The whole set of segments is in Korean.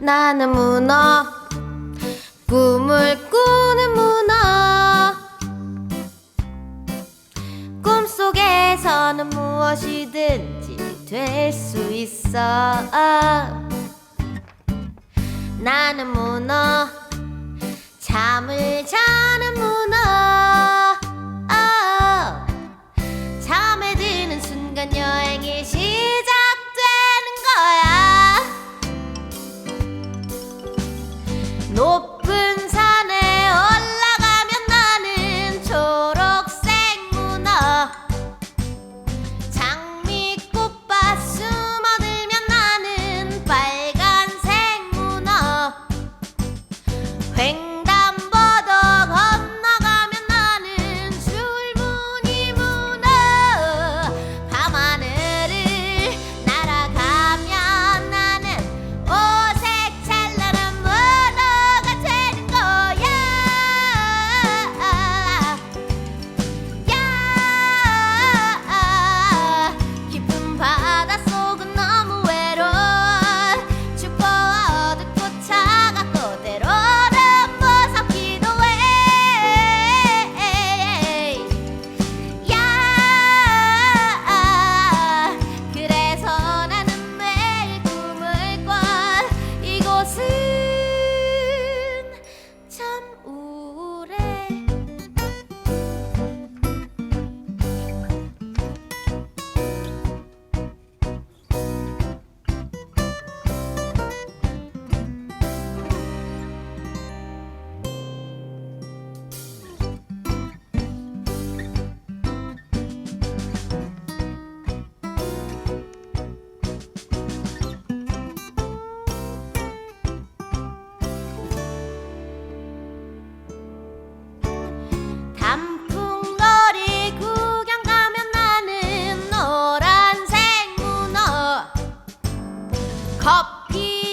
나는 문어. 꿈을 꾸는 문어. 꿈속에서는 무엇이든지 될 수 있어. 나는 문어. 잠을 자. 커피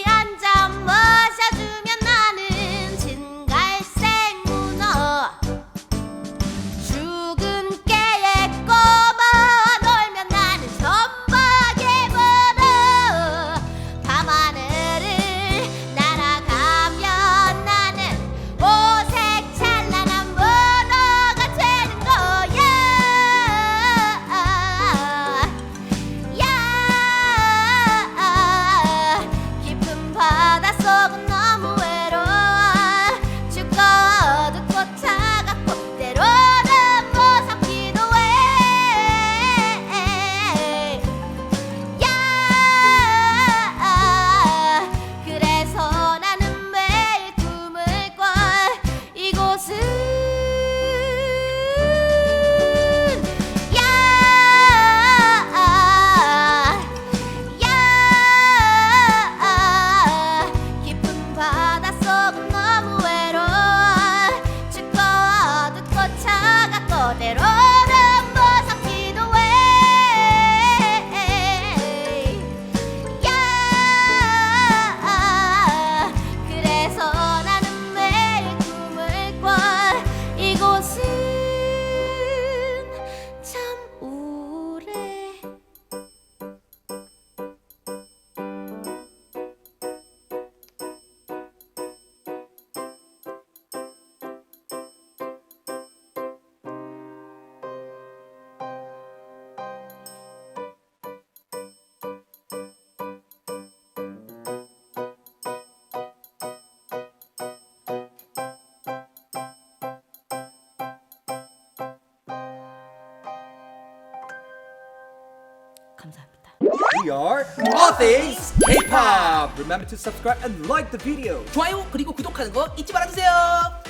감사합니다. We are All Things K-pop. Remember to subscribe and like the video. 좋아요 그리고 구독하는 거 잊지 말아주세요.